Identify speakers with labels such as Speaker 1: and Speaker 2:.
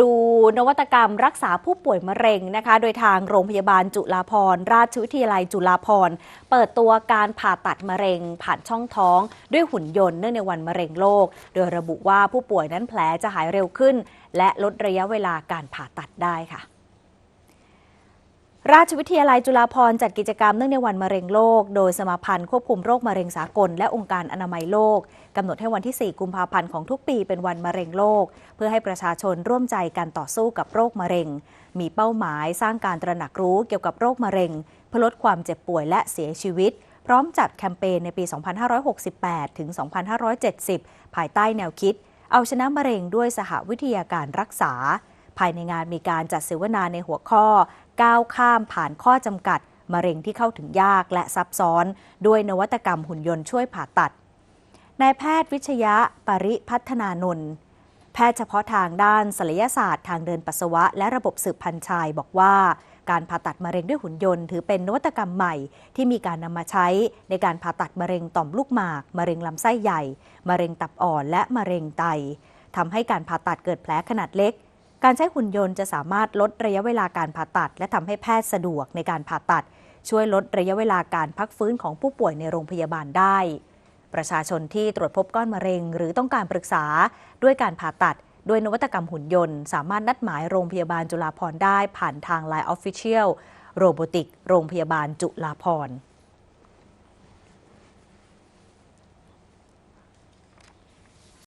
Speaker 1: ดูนวัตกรรมรักษาผู้ป่วยมะเร็งนะคะ โดยทางโรงพยาบาลจุฬาภรราชวิทยาลัยจุฬาภรเปิดตัวการผ่าตัดมะเร็ง ผ่านช่องท้อง ด้วยหุ่นยนต์เนื่องในวันมะเร็งโลก โดยระบุว่าผู้ป่วยนั้นแผลจะหายเร็วขึ้น และลดระยะเวลาการผ่าตัดได้ค่ะ ราชวิทยาลัยจุฬาภรณ์จัดกิจกรรมเนื่องในวันมะเร็งโลก โดยสมาพันธ์ควบคุมโรคมะเร็งสากล และองค์การอนามัยโลกกำหนดให้วันที่ 4 กุมภาพันธ์ของทุกปีเป็นวันมะเร็งโลก เพื่อให้ประชาชนร่วมใจกันต่อสู้กับโรคมะเร็ง มีเป้าหมายสร้างการตระหนักรู้เกี่ยวกับโรคมะเร็งเพื่อลดความเจ็บป่วยและเสียชีวิต พร้อมจัดแคมเปญในปี 2568 ถึง 2570 ภายใต้แนวคิด เอาชนะมะเร็งด้วยสหวิทยาการรักษาภายในงานมีการจัดเสวนาในหัวข้อ ก้าวข้ามผ่านข้อจำกัด มะเร็งที่เข้าถึงยากและซับซ้อน ด้วยนวัตกรรมหุ่นยนต์ช่วยผ่าตัดนายแพทย์วิชยะปริพัฒนานนท์แพทย์เฉพาะทางด้านศัลยศาสตร์ทางเดินปัสสาวะ และระบบสืบพันธุ์ชายบอกว่า การผ่าตัดมะเร็งด้วยหุ่นยนต์ถือเป็นนวัตกรรมใหม่ ที่มีการนำมาใช้ในการผ่าตัดมะเร็งต่อมลูกหมาก มะเร็งลำไส้ใหญ่ มะเร็งตับอ่อนและมะเร็งไตทำให้การผ่าตัดเกิดแผลขนาดเล็ก การใช้หุ่นยนต์จะสามารถลดระยะเวลาการผ่าตัด และทำให้แพทย์สะดวกในการผ่าตัด ช่วยลดระยะเวลาการพักฟื้นของผู้ป่วยในโรงพยาบาลได้ ประชาชนที่ตรวจพบก้อนมะเร็ง หรือต้องการปรึกษาด้วยการผ่าตัดด้วยนวัตกรรมหุ่นยนต์ สามารถนัดหมายโรงพยาบาลจุฬาภรได้ผ่านทาง Line Official โรบอติกโรงพยาบาลจุฬาภร